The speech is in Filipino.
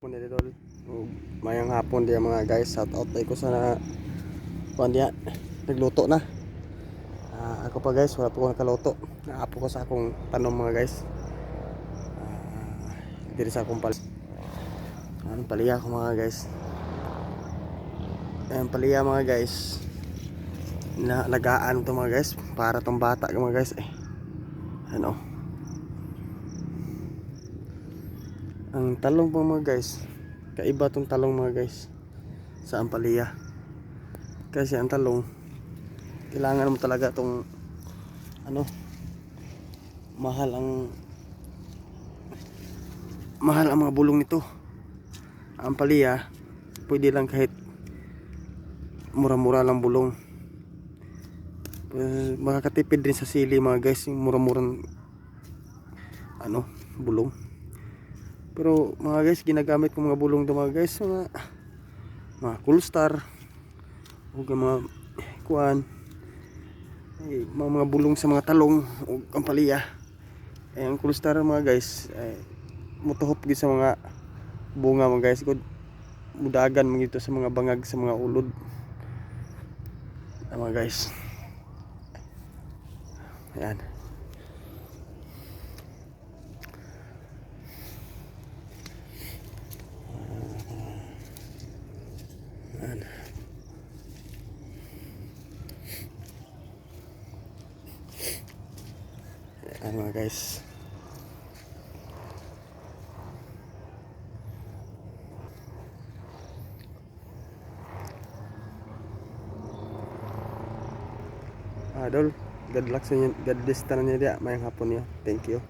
Din idol. Ug Mayang hapon diya mga guys. Shout out tayo ko sa kuan diya. Nagluto na. Ah, ako pa guys, wala pa ko nakaluto. Naapo ko sa akong tanom mga guys. Ah, diri sa akong pal. Ano paliya ko mga guys. Ayan paliya mga guys. Nalagaan to mga guys para tong bata mga guys eh. Ano? Ang talong po mga guys, kaiba tong talong mga guys sa Ampalaya. Kasi ang talong, kailangan mo talaga tong ano, mahal ang mahal ang mga bulong nito. Ang Ampalaya, pwede lang kahit mura-mura lang bulong. Eh, makakatipid rin sa sili mga guys, yung mura-murang ano, bulong. Pero mga guys, ginagamit ko mga bulong to mga guys, mga mga cool star o mga kuan eh, mga, mga bulong sa mga talong o kampalya. Eh, ang cool star mga guys, eh, mutuhop gid sa mga bunga mga guys. Good mudagan mga sa mga bangag sa mga ulod. Ah, mga guys. Ayan. Ayan. Ayan mga guys. Adol, God luck sa inyo. God bless tanan niya dia. Mayang hapon niyo. Thank you.